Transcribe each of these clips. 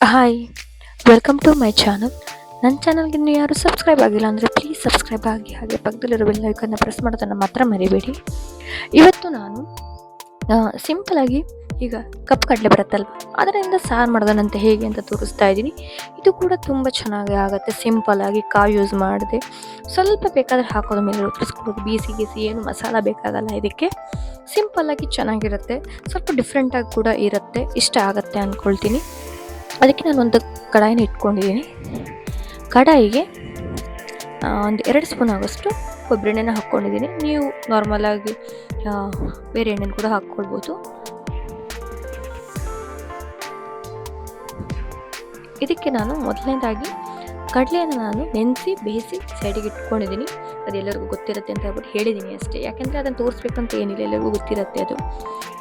Hi welcome to my channel ನನ್ನ ಚಾನಲ್ಗೆ ಇನ್ನೂ ಯಾರು ಸಬ್ಸ್ಕ್ರೈಬ್ ಆಗಿಲ್ಲ ಅಂದರೆ ಪ್ಲೀಸ್ ಸಬ್ಸ್ಕ್ರೈಬ್ ಆಗಿ ಹಾಗೆ ಪಕ್ಕದಲ್ಲಿರೋ ಬೆಲ್ ಐಕನ್ನ ಪ್ರೆಸ್ ಮಾಡೋದನ್ನು ಮಾತ್ರ ಮರಿಬೇಡಿ. ಇವತ್ತು ನಾನು ಸಿಂಪಲಾಗಿ ಈಗ ಕಪ್ ಕಡಲೆ ಬರುತ್ತಲ್ವ? ಅದರಿಂದ ಸಾರು ಮಾಡೋದನ್ನಂತೆ ಹೇಗೆ ಅಂತ ತೋರಿಸ್ತಾ ಇದ್ದೀನಿ. ಇದು ಕೂಡ ತುಂಬ ಚೆನ್ನಾಗಿ ಆಗುತ್ತೆ ಸಿಂಪಲಾಗಿ ಕಾಯಿ ಯೂಸ್ ಮಾಡಿದೆ. ಸ್ವಲ್ಪ ಬೇಕಾದರೆ ಹಾಕೋದ, ಮೇಲೆ ಉತ್ತರಿಸ್ಕೊಡೋದು ಬೀಸಿ ಗೀಸಿ ಏನು ಮಸಾಲ ಬೇಕಾಗಲ್ಲ ಇದಕ್ಕೆ. ಸಿಂಪಲ್ ಆಗಿ ಚೆನ್ನಾಗಿರುತ್ತೆ, ಸ್ವಲ್ಪ ಡಿಫ್ರೆಂಟಾಗಿ ಕೂಡ ಇರುತ್ತೆ, ಇಷ್ಟ ಆಗುತ್ತೆ ಅಂದ್ಕೊಳ್ತೀನಿ ಅದಕ್ಕೆ ನಾನು ಒಂದು ಕಡಾಯಿನ ಇಟ್ಕೊಂಡಿದ್ದೀನಿ. ಕಡಾಯಿಗೆ ಒಂದು ಎರಡು ಸ್ಪೂನ್ ಆಗೋಷ್ಟು ಕೊಬ್ಬರಿ ಎಣ್ಣೆನ ಹಾಕ್ಕೊಂಡಿದ್ದೀನಿ. ನೀವು ನಾರ್ಮಲಾಗಿ ಬೇರೆ ಎಣ್ಣೆನ ಕೂಡ ಹಾಕ್ಕೊಳ್ಬೋದು. ಇದಕ್ಕೆ ನಾನು ಮೊದಲನೇದಾಗಿ ಕಡಲೆಯನ್ನು ನಾನು ನೆನೆಸಿ, ಬೇಯಿಸಿ ಸೈಡಿಗೆ ಇಟ್ಕೊಂಡಿದ್ದೀನಿ. ಅದು ಎಲ್ಲರಿಗೂ ಗೊತ್ತಿರುತ್ತೆ ಅಂತ ಹೇಳ್ಬಿಟ್ಟು ಹೇಳಿದ್ದೀನಿ ಅಷ್ಟೇ. ಯಾಕೆಂದರೆ ಅದನ್ನು ತೋರಿಸ್ಬೇಕಂತ ಏನಿಲ್ಲ, ಎಲ್ಲರಿಗೂ ಗೊತ್ತಿರುತ್ತೆ ಅದು.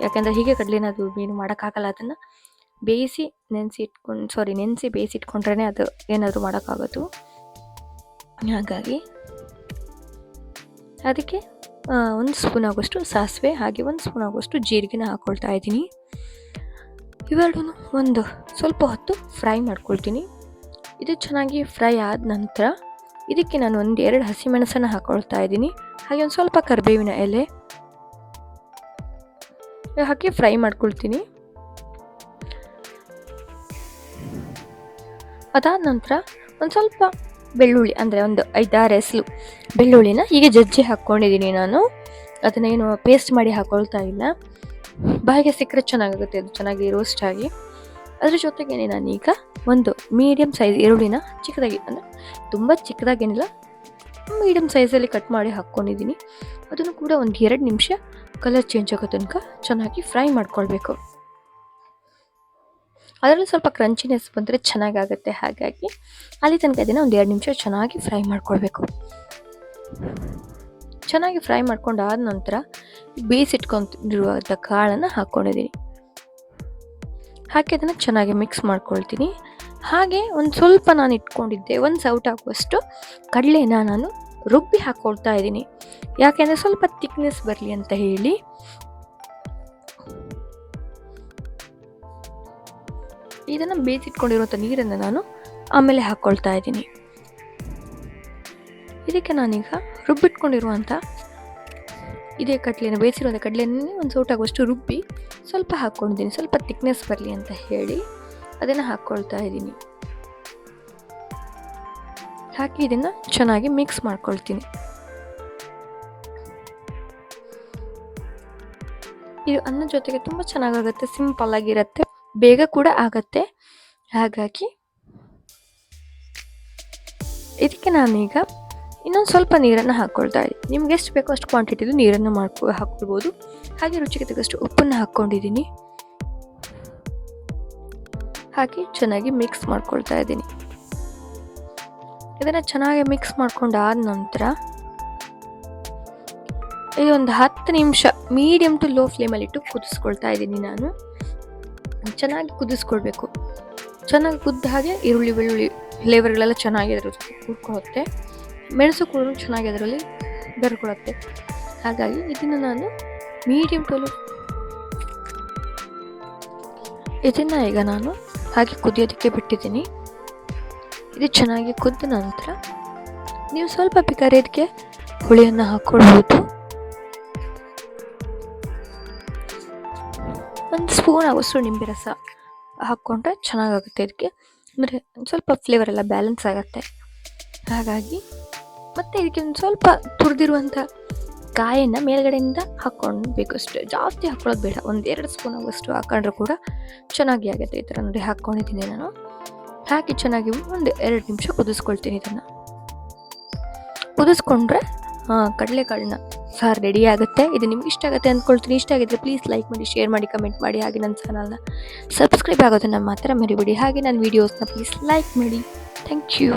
ಯಾಕೆಂದರೆ ಹೀಗೆ ಕಡಲೆನ ಅದು ಏನು ಮಾಡೋಕ್ಕಾಗಲ್ಲ, ಅದನ್ನು ಬೇಯಿಸಿ ನೆನೆಸಿ ಇಟ್ಕೊಂಡು ಸಾರಿ ನೆನೆಸಿ ಬೇಯಿಸಿ ಇಟ್ಕೊಂಡ್ರೇ ಅದು ಏನಾದರೂ ಮಾಡೋಕ್ಕಾಗೋದು. ಹಾಗಾಗಿ ಅದಕ್ಕೆ ಒಂದು ಸ್ಪೂನ್ ಆಗೋಷ್ಟು ಸಾಸಿವೆ, ಹಾಗೆ ಒಂದು ಸ್ಪೂನ್ ಆಗೋಷ್ಟು ಜೀರಿಗೆನ ಹಾಕ್ಕೊಳ್ತಾ ಇದ್ದೀನಿ. ಇವೆರಡೂ ಒಂದು ಸ್ವಲ್ಪ ಹೊತ್ತು ಫ್ರೈ ಮಾಡ್ಕೊಳ್ತೀನಿ. ಇದು ಚೆನ್ನಾಗಿ ಫ್ರೈ ಆದ ನಂತರ ಇದಕ್ಕೆ ನಾನು ಒಂದು ಎರಡು ಹಸಿಮೆಣಸನ್ನು ಹಾಕ್ಕೊಳ್ತಾ ಇದ್ದೀನಿ. ಹಾಗೆ ಒಂದು ಸ್ವಲ್ಪ ಕರಿಬೇವಿನ ಎಲೆ ಹಾಕಿ ಫ್ರೈ ಮಾಡ್ಕೊಳ್ತೀನಿ. ಅದಾದ ನಂತರ ಒಂದು ಸ್ವಲ್ಪ ಬೆಳ್ಳುಳ್ಳಿ, ಅಂದರೆ ಒಂದು ಐದಾರು ಎಸಲು ಬೆಳ್ಳುಳ್ಳಿನ ಹೀಗೆ ಜಜ್ಜಿ ಹಾಕ್ಕೊಂಡಿದ್ದೀನಿ ನಾನು. ಅದನ್ನ ಏನು ಪೇಸ್ಟ್ ಮಾಡಿ ಹಾಕ್ಕೊಳ್ತಾ ಇಲ್ಲ. ಬಾಯಿಗೆ ಸಿಕ್ಕರೆ ಚೆನ್ನಾಗಾಗುತ್ತೆ, ಅದು ಚೆನ್ನಾಗಿ ರೋಸ್ಟ್ ಆಗಿ. ಅದ್ರ ಜೊತೆಗೇನೆ ನಾನೀಗ ಒಂದು ಮೀಡಿಯಮ್ ಸೈಜ್ ಈರುಳ್ಳಿನ ಚಿಕ್ಕದಾಗಿ, ಅಂದರೆ ತುಂಬ ಚಿಕ್ಕದಾಗೇನಿಲ್ಲ ಮೀಡಿಯಮ್ ಸೈಜಲ್ಲಿ ಕಟ್ ಮಾಡಿ ಹಾಕ್ಕೊಂಡಿದ್ದೀನಿ ಅದನ್ನು ಕೂಡ ಒಂದು ಎರಡು ನಿಮಿಷ ಕಲರ್ ಚೇಂಜ್ ಆಗೋ ತನಕ ಚೆನ್ನಾಗಿ ಫ್ರೈ ಮಾಡ್ಕೊಳ್ಬೇಕು. ಅದರಲ್ಲಿ ಸ್ವಲ್ಪ ಕ್ರಂಚಿನೆಸ್ ಬಂದರೆ ಚೆನ್ನಾಗಾಗುತ್ತೆ ಹಾಗಾಗಿ ಅಲ್ಲಿ ತನಕ ಇದನ್ನು ಒಂದು ಎರಡು ನಿಮಿಷ ಚೆನ್ನಾಗಿ ಫ್ರೈ ಮಾಡ್ಕೊಳ್ಬೇಕು. ಚೆನ್ನಾಗಿ ಫ್ರೈ ಮಾಡ್ಕೊಂಡಾದ ನಂತರ ಬೇಯಿಸಿಟ್ಕೊಂಡಿರುವಂಥ ಕಾಳನ್ನು ಹಾಕ್ಕೊಂಡಿದ್ದೀನಿ ಹಾಕಿ ಅದನ್ನು ಚೆನ್ನಾಗಿ ಮಿಕ್ಸ್ ಮಾಡ್ಕೊಳ್ತೀನಿ. ಹಾಗೆ ಒಂದು ಸ್ವಲ್ಪ ನಾನು ಇಟ್ಕೊಂಡಿದ್ದೆ ಒಂದು ಸೌಟ್ ಹಾಕುವಷ್ಟು ಕಡಲೆನ ನಾನು ರುಬ್ಬಿ ಹಾಕ್ಕೊಳ್ತಾ ಇದ್ದೀನಿ. ಯಾಕೆಂದರೆ ಸ್ವಲ್ಪ ತಿಕ್ನೆಸ್ ಬರಲಿ ಅಂತ ಹೇಳಿ ಇದನ್ನು ಬೇಯಿಸಿಟ್ಕೊಂಡಿರುವಂಥ ನೀರನ್ನು ನಾನು ಆಮೇಲೆ ಹಾಕ್ಕೊಳ್ತಾ ಇದ್ದೀನಿ. ಇದಕ್ಕೆ ನಾನೀಗ ರುಬ್ಬಿಟ್ಕೊಂಡಿರುವಂಥ ಇದೇ ಕಡಲೆನ ಬೇಯಿಸಿರುವಂಥ ಕಡಲೆನೇ ಒಂದು ಸೌಟಾಗುವಷ್ಟು ರುಬ್ಬಿ ಸ್ವಲ್ಪ ಹಾಕ್ಕೊಂಡಿದ್ದೀನಿ ಸ್ವಲ್ಪ ತಿಕ್ನೆಸ್ ಬರಲಿ ಅಂತ ಹೇಳಿ ಅದನ್ನು ಹಾಕ್ಕೊಳ್ತಾ ಇದ್ದೀನಿ. ಹಾಕಿ ಇದನ್ನು ಚೆನ್ನಾಗಿ ಮಿಕ್ಸ್ ಮಾಡ್ಕೊಳ್ತೀನಿ. ಇದು ಅನ್ನ ಜೊತೆಗೆ ತುಂಬ ಚೆನ್ನಾಗಾಗುತ್ತೆ ಸಿಂಪಲ್ ಆಗಿರುತ್ತೆ. ಬೇಗ ಕೂಡ ಆಗತ್ತೆ. ಹಾಗಾಗಿ ಇದಕ್ಕೆ ನಾನೀಗ ಇನ್ನೊಂದು ಸ್ವಲ್ಪ ನೀರನ್ನು ಹಾಕ್ಕೊಳ್ತಾ ಇದ್ದೀನಿ. ನಿಮ್ಗೆ ಎಷ್ಟು ಬೇಕೋ ಅಷ್ಟು ಕ್ವಾಂಟಿಟಿದು ನೀರನ್ನು ಮಾಡ್ಕೊ ಹಾಕ್ಕೊಳ್ಬೋದು ಹಾಗೆ ರುಚಿಗೆ ತಕ್ಕಷ್ಟು ಉಪ್ಪನ್ನು ಹಾಕ್ಕೊಂಡಿದ್ದೀನಿ ಹಾಕಿ ಚೆನ್ನಾಗಿ ಮಿಕ್ಸ್ ಮಾಡ್ಕೊಳ್ತಾ ಇದ್ದೀನಿ. ಇದನ್ನು ಚೆನ್ನಾಗಿ ಮಿಕ್ಸ್ ಮಾಡ್ಕೊಂಡಾದ ನಂತರ ಇದೊಂದು ಹತ್ತು ನಿಮಿಷ ಮೀಡಿಯಮ್ ಟು ಲೋ ಫ್ಲೇಮಲ್ಲಿಟ್ಟು ಕುದಿಸ್ಕೊಳ್ತಾ ಇದ್ದೀನಿ ನಾನು. ಚೆನ್ನಾಗಿ ಕುದಿಸ್ಕೊಳ್ಬೇಕು ಚೆನ್ನಾಗಿ ಕುದ್ದ ಹಾಗೆ ಈರುಳ್ಳಿ, ಬೆಳ್ಳುಳ್ಳಿ ಫ್ಲೇವರ್ಗಳೆಲ್ಲ ಚೆನ್ನಾಗಿ ಅದ್ರ ಜೊತೆ ಮೆಣಸು ಕೂಡ ಚೆನ್ನಾಗಿ ಅದರಲ್ಲಿ ಬೆರ್ಕೊಳ್ಳುತ್ತೆ ಹಾಗಾಗಿ ಇದನ್ನು ನಾನು ಮೀಡಿಯಮ್ ಟೋಲು ಇದನ್ನು ಈಗ ನಾನು ಹಾಗೆ ಕುದಿಯೋದಕ್ಕೆ ಬಿಟ್ಟಿದ್ದೀನಿ. ಇದು ಚೆನ್ನಾಗಿ ಕುದ್ದ ನಂತರ ನೀವು ಸ್ವಲ್ಪ ಬೇಕಾದ್ರೆ ಇದಕ್ಕೆ ಹುಳಿಯನ್ನು ಹಾಕ್ಕೊಳ್ಬೋದು. ಸ್ಪೂನ್ ಆಗೋಷ್ಟು ನಿಂಬೆ ರಸ ಹಾಕ್ಕೊಂಡ್ರೆ ಚೆನ್ನಾಗಾಗುತ್ತೆ ಇದಕ್ಕೆ. ಅಂದರೆ ಸ್ವಲ್ಪ ಫ್ಲೇವರ್ ಎಲ್ಲ ಬ್ಯಾಲೆನ್ಸ್ ಆಗುತ್ತೆ. ಹಾಗಾಗಿ ಮತ್ತು ಇದಕ್ಕೆ ಒಂದು ಸ್ವಲ್ಪ ತುರಿದಿರುವಂಥ ಕಾಯನ್ನು ಮೇಲ್ಗಡೆಯಿಂದ ಹಾಕ್ಕೊಳ್ಬೇಕು ಅಷ್ಟೇ. ಜಾಸ್ತಿ ಹಾಕ್ಕೊಳ್ಳೋದು ಬೇಡ. ಒಂದು ಎರಡು ಸ್ಪೂನ್ ಆಗುವಷ್ಟು ಹಾಕೊಂಡ್ರೆ ಕೂಡ ಚೆನ್ನಾಗಿ ಆಗುತ್ತೆ ಈ ಥರ ನೋಡಿ ಹಾಕ್ಕೊಂಡಿದ್ದೀನಿ ನಾನು. ಹಾಕಿ ಚೆನ್ನಾಗಿ ಒಂದು ಎರಡು ನಿಮಿಷ ಕುದಿಸ್ಕೊಳ್ತೀನಿ ಇದನ್ನು. ಕುದಿಸ್ಕೊಂಡ್ರೆ ಕಡಲೆಕಾಳನ್ನ ಸಾರು ರೆಡಿ ಆಗುತ್ತೆ. ಇದು ನಿಮ್ಗೆ ಇಷ್ಟ ಆಗುತ್ತೆ ಅಂದ್ಕೊಳ್ತೀನಿ. ಇಷ್ಟ ಆಗಿದ್ರೆ ಪ್ಲೀಸ್ ಲೈಕ್ ಮಾಡಿ ಶೇರ್ ಮಾಡಿ ಕಮೆಂಟ್ ಮಾಡಿ. ಹಾಗೆ ನನ್ನ ಚಾನಲ್ನ ಸಬ್ಸ್ಕ್ರೈಬ್ ಆಗೋದನ್ನು ಮಾತ್ರ ಮರಿಬೇಡಿ. ಹಾಗೆ ನನ್ನ ವೀಡಿಯೋಸ್ನ ಪ್ಲೀಸ್ ಲೈಕ್ ಮಾಡಿ. Thank you